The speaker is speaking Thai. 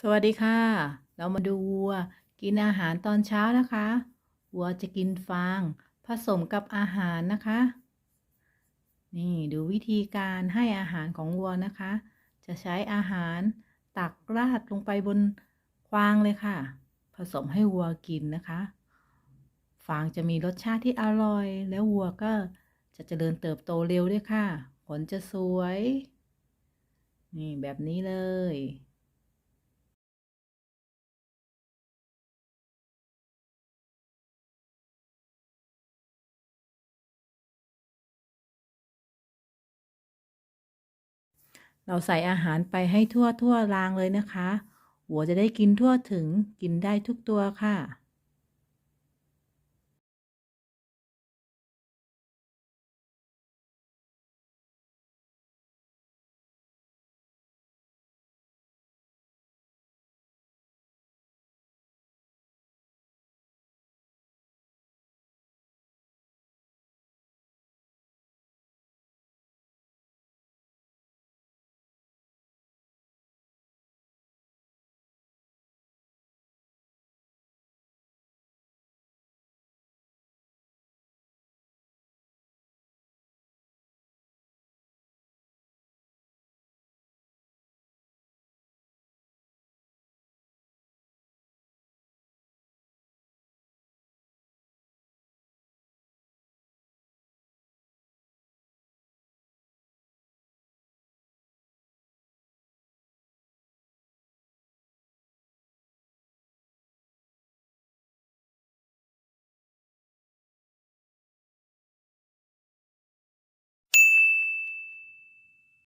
สวัสดีค่ะ เรามาดูวัวกินอาหารตอนเช้านะคะ วัวจะกินฟาง ผสมกับอาหารนะคะ นี่ดูวิธีการให้อาหารของวัวนะคะ จะใช้อาหารตักราดลงไปบนควางเลยค่ะ ผสมให้วัวกินนะคะ ฟางจะมีรสชาติที่อร่อย แล้ววัวก็จะเจริญเติบโตเร็วด้วยค่ะ ผลจะสวย นี่แบบนี้เลย เราใส่อาหารไปให้ทั่วทั่วรางเลยนะคะ หัวจะได้กินทั่วถึงกินได้ทุกตัวค่ะ